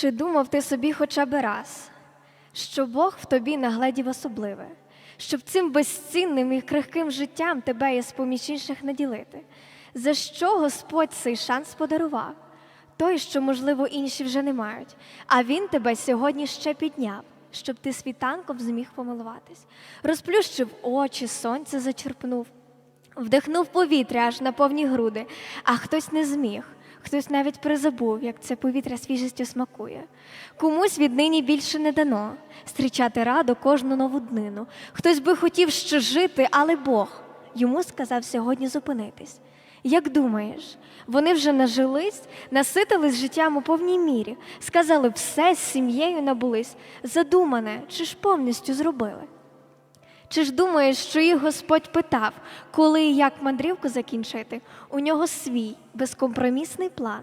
Чи думав ти собі хоча б раз, що Бог в тобі нагледів особливе, щоб цим безцінним і крихким життям тебе із поміж інших наділити? За що Господь цей шанс подарував? Той, що, можливо, інші вже не мають, а Він тебе сьогодні ще підняв, щоб ти світанком зміг помилуватись, розплющив очі, сонце зачерпнув, вдихнув повітря аж на повні груди, а хтось не зміг. Хтось навіть призабув, як це повітря свіжістю смакує. Комусь віднині більше не дано зустрічати радо кожну нову днину. Хтось би хотів ще жити, але Бог йому сказав сьогодні зупинитись. Як думаєш, вони вже нажились, наситились життям у повній мірі, сказали все з сім'єю набулись, задумане, чи ж повністю зробили? Чи ж думаєш, що їх Господь питав, коли і як мандрівку закінчити? У нього свій безкомпромісний план.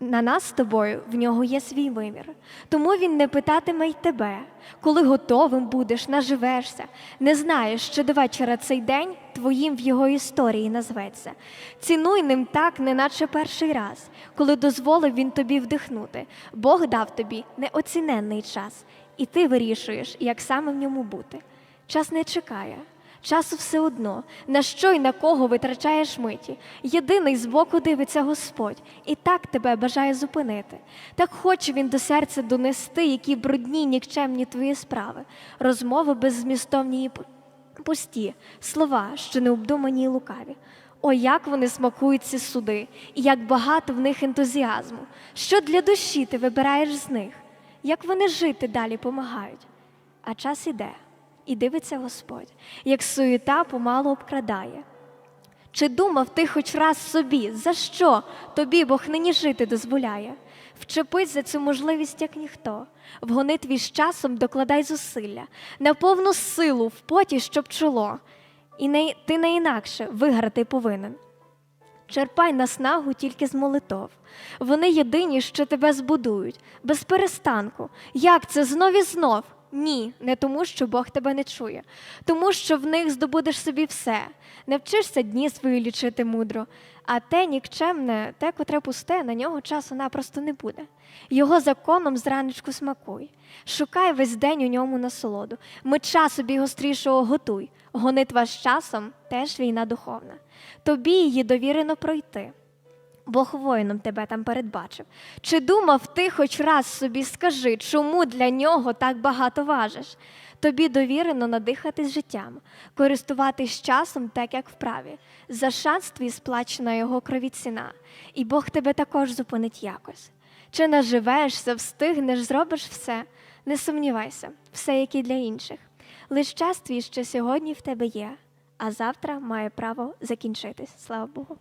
На нас з тобою в нього є свій вимір. Тому він не питатиме й тебе, коли готовим будеш, наживешся, не знаєш, що до вечора цей день твоїм в його історії назветься. Цінуй ним так, неначе перший раз, коли дозволив він тобі вдихнути. Бог дав тобі неоціненний час, і ти вирішуєш, як саме в ньому бути. Час не чекає, часу все одно, на що й на кого витрачаєш миті. Єдиний збоку дивиться Господь, і так тебе бажає зупинити. Так хоче він до серця донести, які брудні, нікчемні твої справи, розмови беззмістовні і пусті, слова, що необдумані й лукаві. О, як вони смакують ці суди, і як багато в них ентузіазму. Що для душі ти вибираєш з них? Як вони жити далі помагають? А час іде, і дивиться Господь, як суєта помалу обкрадає. Чи думав ти хоч раз собі, за що тобі Бог нині жити дозволяє? Вчепись за цю можливість, як ніхто. В гонитві з часом докладай зусилля, на повну силу в поті, щоб чоло, і не, ти не інакше виграти повинен. Черпай наснагу тільки з молитов. Вони єдині, що тебе збудують, без перестанку. Як це знов і знов? Ні, не тому, що Бог тебе не чує, тому що в них здобудеш собі все. Не вчишся дні свої лічити мудро, а те нікчемне, те, котре пусте, на нього часу напросто не буде. Його законом зранечку смакуй. Шукай весь день у ньому насолоду. Меча собі гострішого готуй. Гонитва з часом теж війна духовна. Тобі її довірено пройти. Бог воїном тебе там передбачив. Чи думав ти хоч раз собі скажи, чому для нього так багато важиш? Тобі довірено надихатись життям, користуватись часом так, як вправі. За шанс твій сплачена його крові ціна, і Бог тебе також зупинить якось. Чи наживешся, встигнеш, зробиш все? Не сумнівайся, все як і для інших. Лиш час твій ще сьогодні в тебе є, а завтра має право закінчитись. Слава Богу.